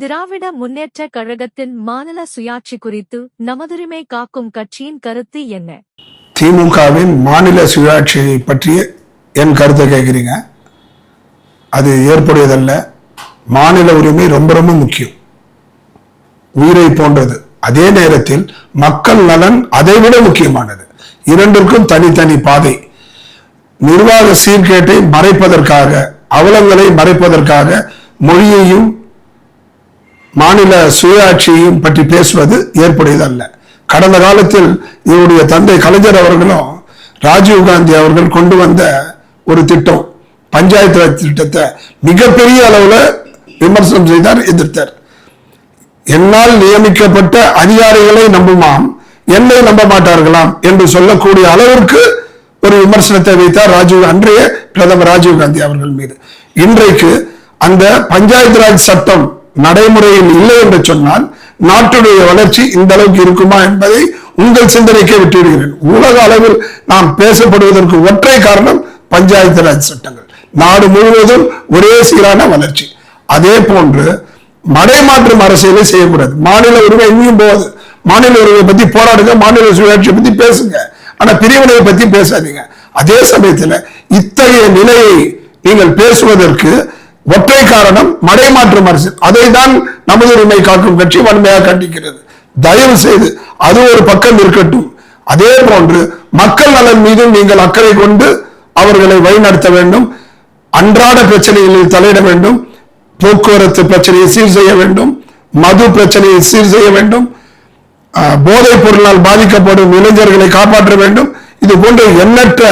திராவிட முன்னேற்றக் கழகத்தின் மாநில சுயாட்சி குறித்து நமதுரிமை காக்கும் கட்சியின் கருத்து என்ன? திமுகவின் மாநில சுயாட்சியை பற்றிய என் கருத்தை கேட்குறீங்க. அது ஏற்புடையதல்ல. மாநில உரிமை ரொம்ப ரொம்ப முக்கியம். உயிரை போன்றது. அதே நேரத்தில் மக்கள் நலன் அதைவிட முக்கியமானது. இரண்டிற்கும் தனித்தனி பாதை. நிர்வாக சீர்கேட்டை மறைப்பதற்காக அவலங்களை மறைப்பதற்காக மொழியையும் மாநில சுயாட்சியையும் பற்றி பேசுவது ஏற்புடையதல்ல. கடந்த காலத்தில் இவருடைய தந்தை கலைஞர் அவர்களும் ராஜீவ் காந்தி அவர்கள் கொண்டு வந்த ஒரு திட்டம் பஞ்சாயத்து ராஜ் திட்டத்தை மிகப்பெரிய அளவுல விமர்சனம் செய்தார் எதிர்த்தார். என்னால் நியமிக்கப்பட்ட அதிகாரிகளை நம்புமாம் என்னை நம்ப மாட்டார்களாம் என்று சொல்லக்கூடிய அளவிற்கு ஒரு விமர்சனத்தை வைத்தார் ராஜீவ் அன்றைய பிரதமர் ராஜீவ் காந்தி அவர்கள் மீது. இன்றைக்கு அந்த பஞ்சாயத்து ராஜ் சட்டம் நடைமுறையில் இல்லை என்று சொன்னால் நாட்டுடைய வளர்ச்சி இந்த அளவுக்கு இருக்குமா என்பதை உங்கள் சிந்தனைக்கே விட்டுவிடுகிறேன். உலக அளவில் நாம் பேசப்படுவதற்கு ஒற்றை காரணம் பஞ்சாயத்து ராஜ் சட்டங்கள். நாடு முழுவதும் ஒரே சீரான வளர்ச்சி. அதே போன்று மடைமாற்றும் அரசியலை செய்யக்கூடாது. மாநில உரிமை எங்கேயும் போகாது. மாநில உரிமையை பத்தி போராடுங்க மாநில சுயாட்சியை பத்தி பேசுங்க. ஆனா பிரிவினையை பத்தி பேசாதீங்க. அதே சமயத்துல இத்தகைய நிலையை நீங்கள் பேசுவதற்கு ஒற்றை காரணம் மடைமாற்றும் அரசு. அதை தான் நமது உரிமை காக்கும் கட்சி வன்மையாக கண்டிக்கிறது. தயவு செய்து அது ஒரு பக்கம் இருக்கட்டும். அதே போன்று மக்கள் நலன் மீதும் நீங்கள் அக்கறை கொண்டு அவர்களை வழிநடத்த வேண்டும். அன்றாட பிரச்சனைகளில் தலையிட வேண்டும். போக்குவரத்து பிரச்சனையை சீர் செய்ய வேண்டும். மது பிரச்சனையை சீர் செய்ய வேண்டும். ஆஹ், போதைப் பொருளால் பாதிக்கப்படும் இளைஞர்களை காப்பாற்ற வேண்டும். இது போன்ற எண்ணற்ற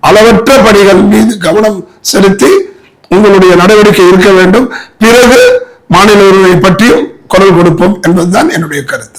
அளவற்ற பணிகள் மீது கவனம் செலுத்தி உங்களுடைய நடவடிக்கை இருக்க வேண்டும். பிறகு மாநில உரிமை பற்றியும் குரல் கொடுப்போம் என்பதுதான் என்னுடைய கருத்து.